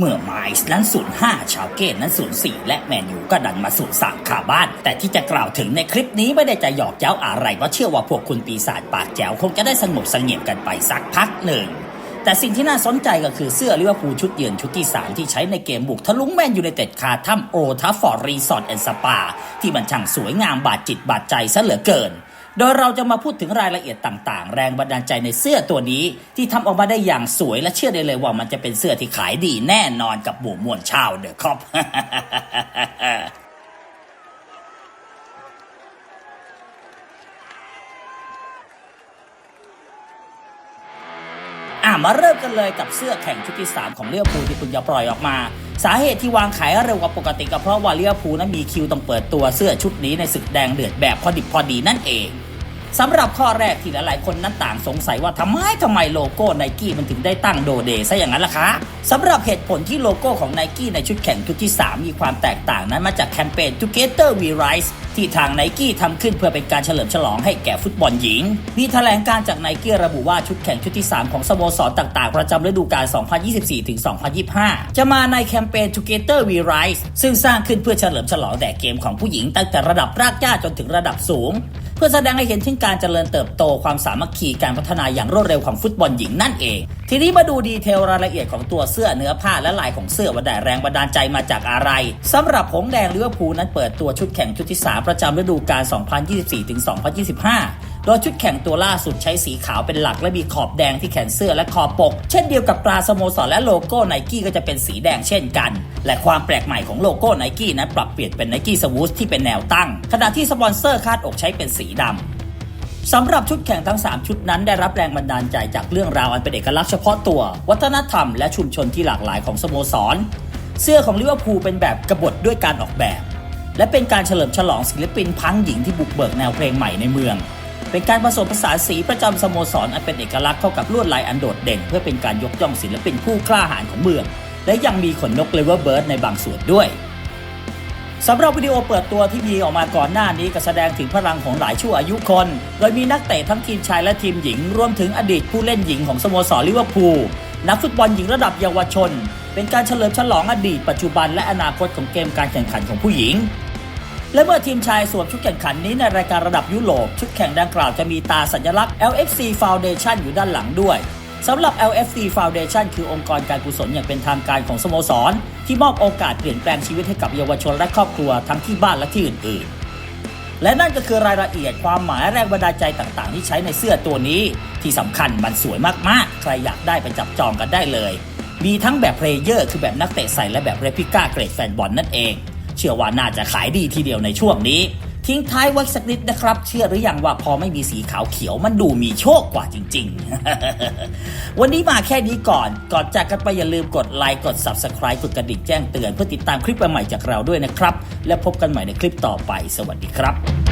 เมื่อไมส์นั้นศูนย์ห้าชาวเกตนั้นศูนย์สี่และแมนยูก็ดันมาศูนย์สามขาบ้าน แต่ที่จะกล่าวถึงในคลิปนี้ไม่ได้จะหยอกเย้าอะไรเพราะเชื่อว่าพวกคุณปีศาจปากแจ๋วคงจะได้สงบเสงี่ยมกันไปสักพักหนึ่ง แต่สิ่งที่น่าสนใจก็คือเสื้อลิเวอร์พูลชุดเยือนชุดที่ 3 ที่ใช้ในเกมบุกทะลุงแมนยูในเต็ดคาถ้ำโอทัฟฟอร์รีสอร์ทแอนด์สปา ที่มันช่างสวยงามบาดจิตบาดใจซะเหลือเกิน โดยเราจะมาพูดถึงรายละเอียดต่าง ๆ แรงบันดาลใจในเสื้อตัวนี้ ที่ทำออกมาได้อย่างสวยและเชื่อได้เลยว่ามันจะเป็นเสื้อที่ขายดีแน่นอนกับหมู่มวลชาวเดอะคอป อะ มาเริ่มกันเลยกับเสื้อแข่งชุดที่ 3 ของเลี้ยวภูลที่คุณจะปล่อยออกมา สาเหตุที่วางขายเร็วกว่าปกติก็เพราะว่าเลี้ยวภูลนั้นมีคิวต้องเปิดตัวเสื้อชุดนี้ในศึกแดงเดือดแบบพอดิบพอดีนั่นเอง สำหรับข้อแรกที่หลายๆคนนั้นต่างสงสัยว่าทำไมทำไมโลโก้ไนกี้มันถึงได้ตั้งโดเดซะอย่างนั้นล่ะคะสำหรับเหตุผลที่โลโก้ของไนกี้ในชุดแข่งชุดที่ 3 มีความแตกต่างนั้นมาจากแคมเปญ Together We Rise ที่ทางไนกี้ทำขึ้นเพื่อเป็นการเฉลิมฉลองให้แก่ฟุตบอลหญิง มีแถลงการจากไนกี้ระบุว่าชุดแข่งชุดที่ 3 ของสโมสรต่าง ๆ ประจำฤดูกาล 2024-2025 จะมาในแคมเปญ Together We Rise ซึ่งสร้างขึ้นเพื่อเฉลิมฉลองแด่เกมของผู้หญิงตั้งแต่ระดับรากหญ้าจนถึงระดับสูงเพื่อแสดงให้เห็นถึงการเจริญเติบโตความสามัคคีการพัฒนาอย่างรวดเร็วของฟุตบอลหญิงนั่นเอง ทีนี้มาดูดีเทลรายละเอียดของตัวเสื้อเนื้อผ้าและลายของเสื้อว่าได้แรงบันดาลใจมาจากอะไรสำหรับหงแดงลิเวอร์พูลนั้นเปิดตัวชุดแข่งชุดที่ 3 ประจำฤดูกาล 2024-2025 โดยชุดแข่งตัวล่าสุดใช้สีขาวเป็นหลักและมีขอบแดงที่แขนเสื้อและคอปก เช่นเดียวกับตราสโมสรและโลโก้ไนกี้ก็จะเป็นสีแดงเช่นกัน และความแปลกใหม่ของโลโก้ไนกี้นั้นปรับเปลี่ยนเป็นไนกี้สวูสที่เป็นแนวตั้ง ขณะที่สปอนเซอร์คาดอกใช้เป็นสีดำสำหรับชุดแข่งทั้ง 3 ชุดนั้นได้รับแรงบันดาลใจจากเรื่องราวอันเป็นเอกลักษณ์เฉพาะตัว วัฒนธรรมและชุมชนที่หลากหลายของสโมสร เสื้อของลิเวอร์พูลเป็นแบบกบฏด้วยการออกแบบ และเป็นการเฉลิมฉลองศิลปินพังหญิงที่บุกเบิกแนวเพลงใหม่ในเมือง เป็นการผสมผสานสีประจำสโมสรอันเป็นเอกลักษณ์เข้ากับลวดลายอันโดดเด่น เพื่อเป็นการยกย่องศิลปินผู้กล้าหาญของเมือง และยังมีขนนกเลเวอร์เบิร์ดในบางส่วนด้วยสำหรับวิดีโอเปิดตัวที่มีออกมาก่อนหน้านี้ก็แสดงถึงพลังของหลายชั่วอายุคน โดยมีนักเตะทั้งทีมชายและทีมหญิง รวมถึงอดีตผู้เล่นหญิงของสโมสรลิเวอร์พูลนักฟุตบอลหญิงระดับเยาวชน เป็นการเฉลิมฉลองอดีตปัจจุบันและอนาคตของเกมการแข่งขันของผู้หญิง และเมื่อทีมชายสวมชุดแข่งขันนี้ในรายการระดับยุโรป ชุดแข่งดังกล่าวจะมีตาสัญลักษณ์ LFC Foundation อยู่ด้านหลังด้วยสำหรับ LFC Foundation คือองค์กรการกุศลอย่างเป็นทางการของสโมสร ที่มอบโอกาสเปลี่ยนแปลงชีวิตให้กับเยาวชนและครอบครัวทั้งที่บ้านและที่อื่น ๆ และนั่นก็คือรายละเอียดความหมายแรงบันดาลใจต่างๆ ที่ใช้ในเสื้อตัวนี้ ที่สำคัญมันสวยมากๆ ใครอยากได้ไปจับจองกันได้เลย มีทั้งแบบเพลเยอร์คือแบบนักเตะใส่และแบบเรพิก้าเกรดแฟนบอลนั่นเอง เชื่อว่าน่าจะขายดีทีเดียวในช่วงนี้ ทิ้งท้ายไว้สักนิดนะครับ เชื่อหรือยังว่าพอไม่มีสีขาวเขียวมันดูมีโชคกว่าจริง ๆ วันนี้มาแค่นี้ก่อน ก่อนจากกันไปอย่าลืมกดไลค์กด Subscribe กดกระดิ่งแจ้งเตือนเพื่อติดตามคลิปใหม่จากเราด้วยนะครับ และพบกันใหม่ในคลิปต่อไป สวัสดีครับ